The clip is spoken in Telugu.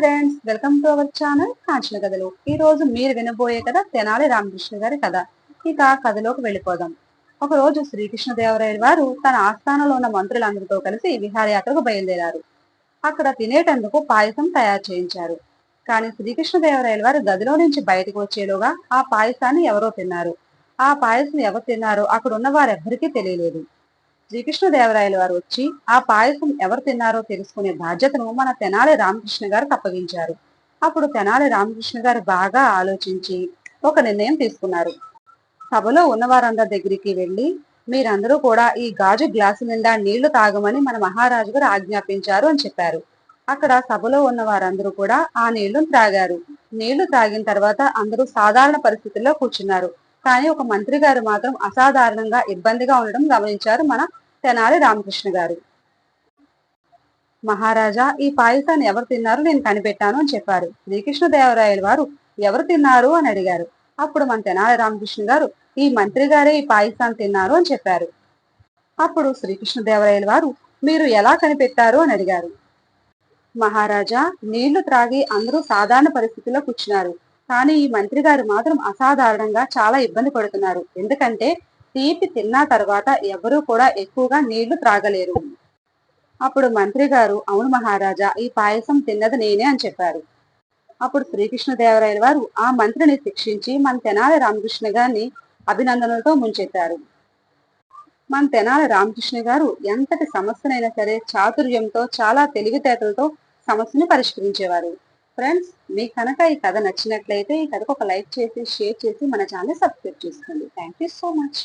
Welcome to our channel Kanchana కథలు ఈ రోజు మీరు వినబోయే కథ తెనాలి రామకృష్ణ గారి కథ. ఇక కథలోకి వెళ్ళిపోదాం. ఒక రోజు శ్రీకృష్ణదేవరాయల వారు తన ఆస్థానంలో ఉన్న మంత్రులందరితో కలిసి విహారయాత్రకు బయలుదేరారు. అక్కడ తినేటందుకు పాయసం తయారు చేయించారు. కానీ శ్రీకృష్ణదేవరాయల వారు గదిలో నుంచి బయటకు వచ్చేలోగా ఆ పాయసాన్ని ఎవరో తిన్నారు. ఆ పాయసం ఎవరు తిన్నారో అక్కడ ఉన్న వారెవ్వరికీ తెలియలేదు. శ్రీకృష్ణదేవరాయల వారు వచ్చి ఆ పాయసం ఎవరు తిన్నారో తెలుసుకునే బాధ్యతను మన తెనాలి రామకృష్ణ గారికి అప్పగించారు. అప్పుడు తెనాలి రామకృష్ణ గారు బాగా ఆలోచించి ఒక నిర్ణయం తీసుకున్నారు. సభలో ఉన్న వారందరి దగ్గరికి వెళ్ళి మీరందరూ కూడా ఈ గాజు గ్లాసు నిండా నీళ్ళు తాగమని మన మహారాజు గారు ఆజ్ఞాపించారు అని చెప్పారు. అక్కడ సభలో ఉన్న వారందరూ కూడా ఆ నీళ్ళు త్రాగారు. నీళ్ళు త్రాగిన తర్వాత అందరూ సాధారణ పరిస్థితుల్లో కూర్చున్నారు. కానీ ఒక మంత్రి గారు మాత్రం అసాధారణంగా ఇబ్బందిగా ఉండడం గమనించారు మన తెనాలి రామకృష్ణ గారు. మహారాజా ఈ పాయసాన్ని ఎవరు తిన్నారు? నేను కనిపెట్టాను అని చెప్పారు. శ్రీకృష్ణదేవరాయల వారు ఎవరు తిన్నారు? అని అడిగారు. అప్పుడు మన తెనాలి రామకృష్ణ గారు ఈ మంత్రి గారే ఈ పాయసాన్ని తిన్నారు అని చెప్పారు. అప్పుడు శ్రీకృష్ణదేవరాయల వారు మీరు ఎలా కనిపెట్టారు? అని అడిగారు. మహారాజా నీళ్ళు త్రాగి అందరూ సాధారణ పరిస్థితుల్లో కూర్చున్నారు. కానీ ఈ మంత్రి గారు మాత్రం అసాధారణంగా చాలా ఇబ్బంది పడుతున్నారు. ఎందుకంటే తీపి తిన్న తర్వాత ఎవరూ కూడా ఎక్కువగా నీళ్ళు త్రాగలేరు. అప్పుడు మంత్రి గారు అవును మహారాజా ఈ పాయసం తిన్నది నేనే అని చెప్పారు. అప్పుడు శ్రీకృష్ణదేవరాయల వారు ఆ మంత్రిని శిక్షించి మన తెనాలి రామకృష్ణ గారిని అభినందనలతో ముంచెత్తారు. మన తెనాలి రామకృష్ణ గారు ఎంతటి సమస్యనైనా సరే చాతుర్యంతో చాలా తెలివితేటలతో సమస్యను పరిష్కరించేవారు. ఫ్రెండ్స్ మీకు కనుక ఈ కథ నచ్చినట్లయితే ఈ కథకు ఒక లైక్ చేసి షేర్ చేసి మన ఛానల్ సబ్స్క్రైబ్ చేసుకోండి. Thank you so much.